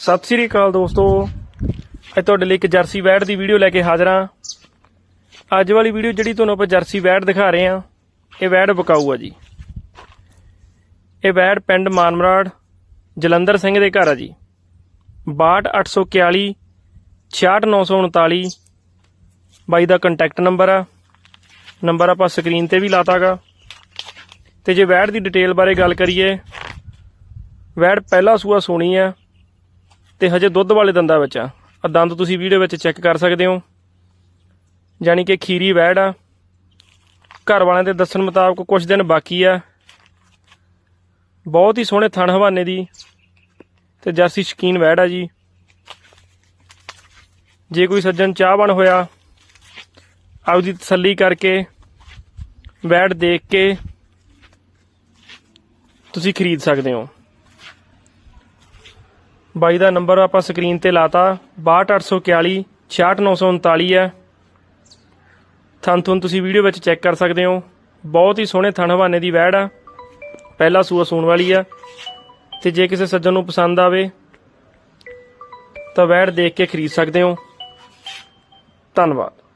ਸਤਿ ਸ੍ਰੀ ਅਕਾਲ ਦੋਸਤੋ। ਅੱਜ ਤੁਹਾਡੇ ਲਈ ਇੱਕ ਜਰਸੀ ਵੈੜ ਦੀ ਵੀਡੀਓ ਲੈ ਕੇ ਹਾਜ਼ਰ ਹਾਂ। ਅੱਜ ਵਾਲੀ ਵੀਡੀਓ ਜਿਹੜੀ ਤੁਹਾਨੂੰ ਆਪਾਂ ਜਰਸੀ ਵੈੜ ਦਿਖਾ ਰਹੇ ਹਾਂ, ਇਹ ਵੈੜ ਬਕਾਊ ਆ ਜੀ। ਇਹ ਵੈੜ ਪਿੰਡ ਮਾਨਮਰਾੜ, ਜਲੰਧਰ ਸਿੰਘ ਦੇ ਘਰ ਆ ਜੀ। 62841 66939 ਬਾਈ ਦਾ ਕੰਟੈਕਟ ਨੰਬਰ ਆ। ਨੰਬਰ ਆਪਾਂ ਸਕਰੀਨ ਤੇ ਵੀ ਲਾਤਾਗਾ। ਤੇ ਜੇ ਵੈੜ ਦੀ ਡਿਟੇਲ ਬਾਰੇ ਗੱਲ ਕਰੀਏ, ਵੈੜ ਪਹਿਲਾ ਸੂਆ ਸੋਣੀ ਆ। ਤੇ ਹਜੇ ਦੁੱਧ ਵਾਲੇ ਦੰਦਾਂ ਵਿੱਚ ਆ। ਆ ਦੰਦ ਤੁਸੀਂ ਵੀਡੀਓ ਵਿੱਚ ਚੈੱਕ ਕਰ ਸਕਦੇ ਹੋ। ਯਾਨੀ ਕਿ ਖੀਰੀ ਵੈੜ ਆ। ਘਰ ਵਾਲਿਆਂ ਦੇ ਦੱਸਣ ਮੁਤਾਬਕ ਕੁਝ ਦਿਨ ਬਾਕੀ ਆ। ਬਹੁਤ ਹੀ ਸੋਹਣੇ ਥਣ ਹਵਾਨੇ ਦੀ ਤੇ ਜਰਸੀ ਸ਼ਕੀਨ ਵੈੜ ਆ ਜੀ। ਜੇ ਕੋਈ ਸੱਜਣ ਚਾਹਵਾਨ ਹੋਇਆ, ਆਪਦੀ ਤਸੱਲੀ ਕਰਕੇ ਵੈੜ ਦੇਖ ਕੇ ਤੁਸੀਂ ਖਰੀਦ ਸਕਦੇ ਹੋ। ਬਾਈ ਦਾ ਨੰਬਰ ਆਪਾਂ ਸਕਰੀਨ ਤੇ ਲਾਤਾ। 62841 66939 ਹੈ। ਥਣ ਥੁਣ ਤੁਸੀਂ ਵੀਡੀਓ ਵਿੱਚ ਚੈੱਕ ਕਰ ਸਕਦੇ ਹੋ। ਬਹੁਤ ਹੀ ਸੋਹਣੇ ਥਣ ਹਵਾਨੇ ਦੀ ਵੈੜ ਆ। ਪਹਿਲਾ ਸੂਆ ਸੂਣ ਵਾਲੀ ਆ। ਤੇ ਜੇ ਕਿਸੇ ਸੱਜਣ ਨੂੰ ਪਸੰਦ ਆਵੇ, ਤਾਂ ਵੈੜ ਦੇਖ ਕੇ ਖਰੀਦ ਸਕਦੇ ਹੋ। ਧੰਨਵਾਦ।